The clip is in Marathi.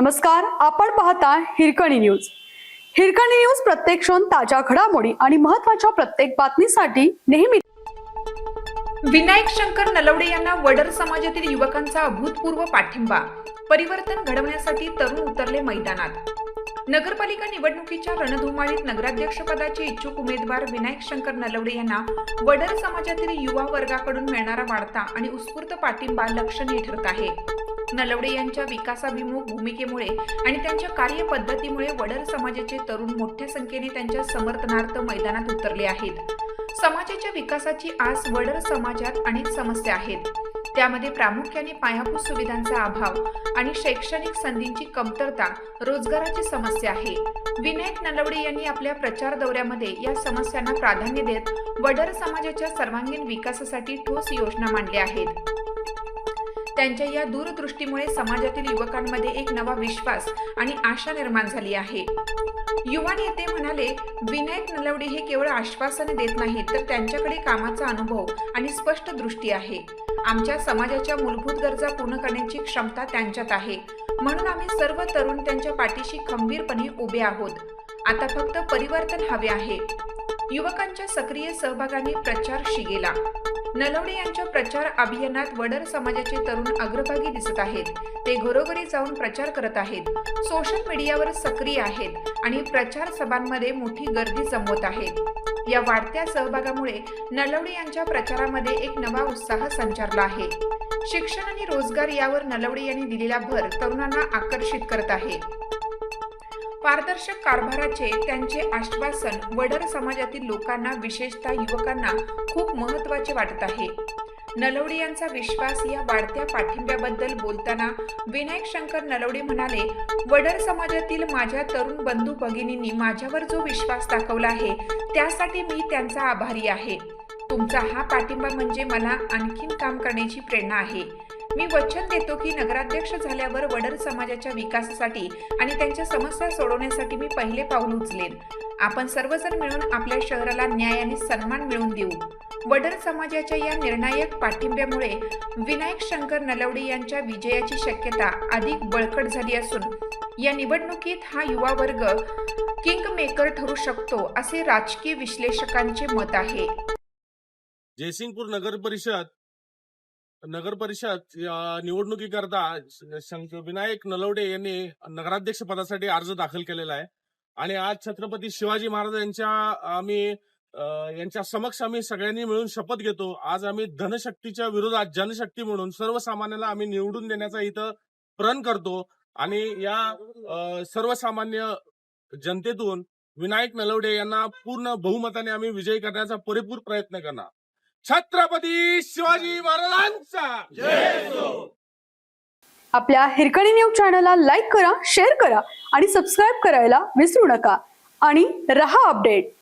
नमस्कार आपण पाहता हिरकणी न्यूज. हिरकणी न्यूज प्रत्येक क्षण ताज्या घडामोडी आणि महत्त्वाच्या प्रत्येक बातमीसाठी नेहमी विनायक शंकर नलवडे यांना वडर समाजातील युवकांचा अभूतपूर्व पाठिंबा. परिवर्तन घडवण्यासाठी तरुण उतरले मैदानात. नगरपालिका निवडणुकीच्या रणधुमाळीत नगराध्यक्षपदाचे इच्छुक उमेदवार विनायक शंकर नलवडे यांना वडर समाजातील युवा वर्गाकडून मिळणारा वाढता आणि उत्स्फूर्त पाठिंबा लक्षणीय ठरत आहे. नलवडे यांच्या विकासाभिमुख भूमिकेमुळे आणि त्यांच्या कार्यपद्धतीमुळे वडर समाजाचे तरुण मोठ्या संख्येने त्यांच्या समर्थनार्थ मैदानात उतरले आहेत. समाजाच्या विकासाची आस वडर समाजात अनेक समस्या आहेत. त्यामध्ये प्रामुख्याने पायाभूत सुविधांचा अभाव आणि शैक्षणिक संधींची कमतरता रोजगाराची समस्या आहे. विनायक नलवडे यांनी आपल्या प्रचार दौऱ्यामध्ये या समस्यांना प्राधान्य देत वडर समाजाच्या सर्वांगीण विकासासाठी ठोस योजना मांडल्या आहेत. त्यांच्या या दूरदृष्टीमुळे समाजातील युवकांमध्ये एक नवा विश्वास आणि आशा निर्माण झाली आहे. युवा नेते म्हणाले विनायक नलवडे हे केवळ आश्वासने देत नाहीत तर त्यांच्याकडे कामाचा अनुभव आणि स्पष्ट दृष्टी आहे. आमच्या समाजाच्या मूलभूत गरजा पूर्ण करण्याची क्षमता त्यांच्यात आहे. म्हणून आम्ही सर्व तरुण त्यांच्या पाठीशी खंबीरपणे उभे आहोत. आता फक्त परिवर्तन हवे आहे. युवकांच्या सक्रिय सहभागाने प्रचार शिगेला. नलवडे यांच्या प्रचार अभियानात वडर समाजाचे तरुण अग्रभागी दिसत आहेत. ते घरोघरी जाऊन प्रचार करत आहेत. सोशल मीडियावर सक्रिय आहेत आणि प्रचार सभांमध्ये मोठी गर्दी जमवत आहेत. या वाढत्या सहभागामुळे नलवडे यांच्या प्रचारामध्ये एक नवा उत्साह संचारला आहे. शिक्षण आणि रोजगार यावर नलवडे यांनी दिलेला भर तरुणांना आकर्षित करत आहे. पारदर्शक कारभाराचे त्यांचे आश्वासन वडर समाजातील लोकांना विशेषतः युवकांना खूप महत्त्वाचे वाटत आहे. नलवडे यांचा विश्वास या वाढत्या पाठिंब्याबद्दल बोलताना विनायक शंकर नलवडे म्हणाले वडर समाजातील माझ्या तरुण बंधू भगिनींनी माझ्यावर जो विश्वास दाखवला आहे त्यासाठी मी त्यांचा आभारी आहे. तुमचा हा पाठिंबा म्हणजे मला आणखीन काम करण्याची प्रेरणा आहे. मी वचन देतो की नगराध्यक्ष झाल्यावर वडर समाजाच्या विकासासाठी आणि त्यांच्या समस्या सोडवण्यासाठी मी पहिले पाऊल उचलेन. आपण सर्वजण मिळून आपल्या शहराला न्याय आणि सन्मान मिळवून देऊ. वडर समाजाच्या या निर्णायक पाठिंब्यामुळे विनायक शंकर नलवडे यांच्या विजयाची शक्यता अधिक बळकट झाली असून या निवडणुकीत हा युवा वर्ग किंग मेकर ठरू शकतो असे राजकीय विश्लेषकांचे मत आहे. जयसिंगपूर नगर परिषद नगर परिषद या निवडणुकीकरता शंक विनायक नलवडे यांनी नगराध्यक्ष पदासाठी अर्ज दाखल केलेला आहे. आणि आज छत्रपती शिवाजी महाराज यांच्या आम्ही यांच्या समक्ष आम्ही सगळ्यांनी मिळून शपथ घेतो. आज आम्ही धनशक्तीच्या विरोधात जनशक्ती म्हणून सर्वसामान्याला आम्ही निवडून देण्याचा इथं प्रण करतो. आणि या सर्वसामान्य जनतेतून विनायक नलवडे यांना पूर्ण बहुमताने आम्ही विजयी करण्याचा पुरेपूर प्रयत्न करणार. छत्रपती शिवाजी महाराजांचा. आपल्या हिरकणी न्यूज चॅनलला लाईक करा शेअर करा आणि सबस्क्राईब करायला विसरू नका. आणि रहा अपडेट.